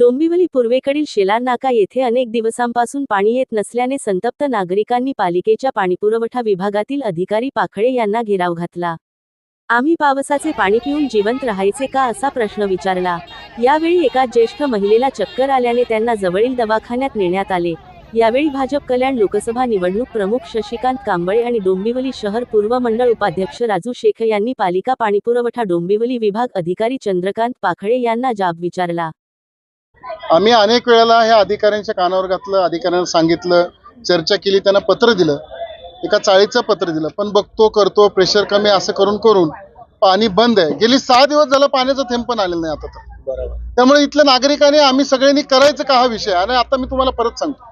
डोंबिवली पूर्वेकडील शेलारनाका येथे अनेक दिवसांपासून पाणी येत नसल्याने संतप्त नागरिकांनी पालिकेच्या पाणीपुरवठा विभागातील अधिकारी पाखळे यांना घेराव घातला. आम्ही पावसाचे पाणी पिऊन जिवंत राहायचे का? असा प्रश्न विचारला. यावेळी एका ज्येष्ठ महिलेला चक्कर आल्याने त्यांना जवळील दवाखान्यात नेण्यात आले. यावेळी भाजप कल्याण लोकसभा निवडणूक प्रमुख शशिकांत कांबळे आणि डोंबिवली शहर पूर्व मंडळ उपाध्यक्ष राजू शेख यांनी पालिका पाणीपुरवठा डोंबिवली विभाग अधिकारी चंद्रकांत पाखळे यांना जाब विचारला. आम्ही अनेक वेळेला ह्या अधिकाऱ्यांच्या कानावर घातलं अधिकाऱ्यांना सांगितलं चर्चा केली त्यांना पत्र दिलं एका चाळीचं पत्र दिलं. पण बघतो करतो प्रेशर कमी असं करून करून पाणी बंद आहे. गेली सहा दिवस झालं पाण्याचं थेंब पण आलेलं नाही आता तर. बरोबर. त्यामुळे इथल्या नागरिकांनी आम्ही सगळ्यांनी करायचं का हा विषय? आणि आता मी तुम्हाला परत सांगतो.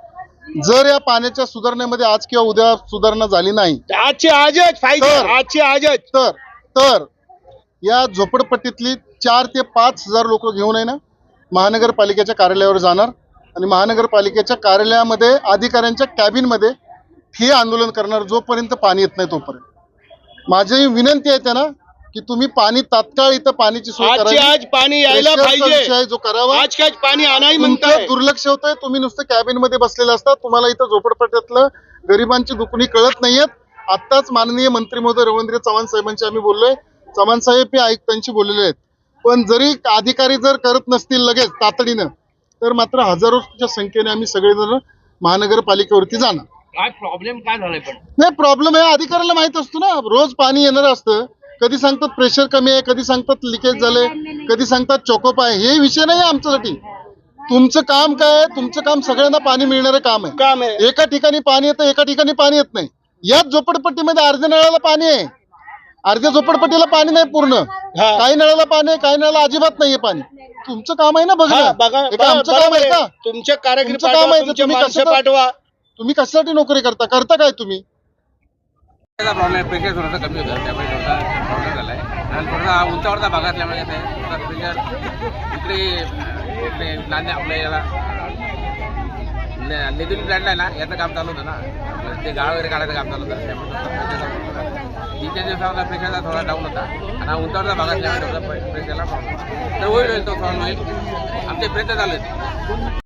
जर या पाण्याच्या सुधारणेमध्ये आज किंवा उद्या सुधारणा झाली नाही आजची आजच तर- आजची आजच. तर तर या झोपडपट्टीतली चार ते पाच हजार लोक घेऊन आहे ना महानगरपालिकेच्या कार्यालयावर जाणार आणि महानगरपालिकेच्या कार्यालयामध्ये अधिकाऱ्यांच्या कॅबिनमध्ये हे आंदोलन करणार जोपर्यंत पाणी येत नाही तोपर्यंत. माझी विनंती आहे त्यांना की तुम्ही पाणी तात्काळ इथं पाण्याची सोय करावी. आज पाणी यायला प्रेशरचा विषय पाहिजे. आहे जो करावा. आज काय पाणी आणाही तुमचं म्हणताय? दुर्लक्ष होतंय. तुम्ही नुसतं कॅबिनमध्ये बसलेले असतात तुम्हाला इथं झोपडपट्ट्यातलं गरिबांची दुखणी कळत नाहीयेत. आत्ताच माननीय मंत्री महोदय रवींद्र चव्हाण साहेबांशी आम्ही बोललोय. चव्हाण साहेब हे आयुक्तांशी बोललेले आहेत. पण जरी अधिकारी जर करत नसतील लगेच तातडीनं तर मात्र हजारोच्या संख्येने आम्ही सगळेजण महानगरपालिकेवरती जाणार. काय प्रॉब्लेम काय झालाय पण? नाही प्रॉब्लेम आहे अधिकाऱ्याला माहीत असतो ना. रोज पाणी येणार असतं. कधी सांगतात प्रेशर कमी आहे कधी सांगतात लिकेज झालंय कधी सांगतात चोकोप आहे. हे विषय नाही आहे आमच्यासाठी. तुमचं काम काय आहे? तुमचं काम सगळ्यांना पाणी मिळणारं काम आहे. काम आहे. एका ठिकाणी पाणी येतं एका ठिकाणी पाणी येत नाही. याच झोपडपट्टीमध्ये अर्ध्या नळाला पाणी आहे. अर्ध्या झोपडपट्टीला पाणी नाही पूर्ण. काही नळाला पाणी आहे काही नळाला अजिबात नाहीये पाणी. तुमचं काम आहे ना हा, बघा बघा हे काय आमचं काम बरोबर आहे का? आहे. तुमचे कारागीर तुमचं काम पाठवा आहे, तुमचे तुम्ही माणसं कसं- पाठवा. तुम्ही कशासाठी नोकरी करता? करता काय तुम्ही? त्याचा प्रॉब्लेम प्रेशर थोडासा कमी होतं त्यामुळे थोडासा प्रॉब्लेम झाला आहे. आणि थोडासा उंचावरचा भाग असल्यामुळे ते थोडा प्रेशर इकडे इकडे नांदे आपल्या याला ने- नेदुली प्लॅनला आहे ना याचं काम चालू होतं ना. ते गाळ वगैरे काढायचं काम चालू होतं त्यामुळे problem होता. तीन चार म्हणजे दिवसाचा प्रेशरचा थोडा डाऊन होता आणि हा उंचावरचा भाग असल्यामुळे थोडा प्रेशरला प्रॉब्लेम तर होईल होईल तो सॉल्व्ह होईल आमचे प्रयत्न चालू आहेत.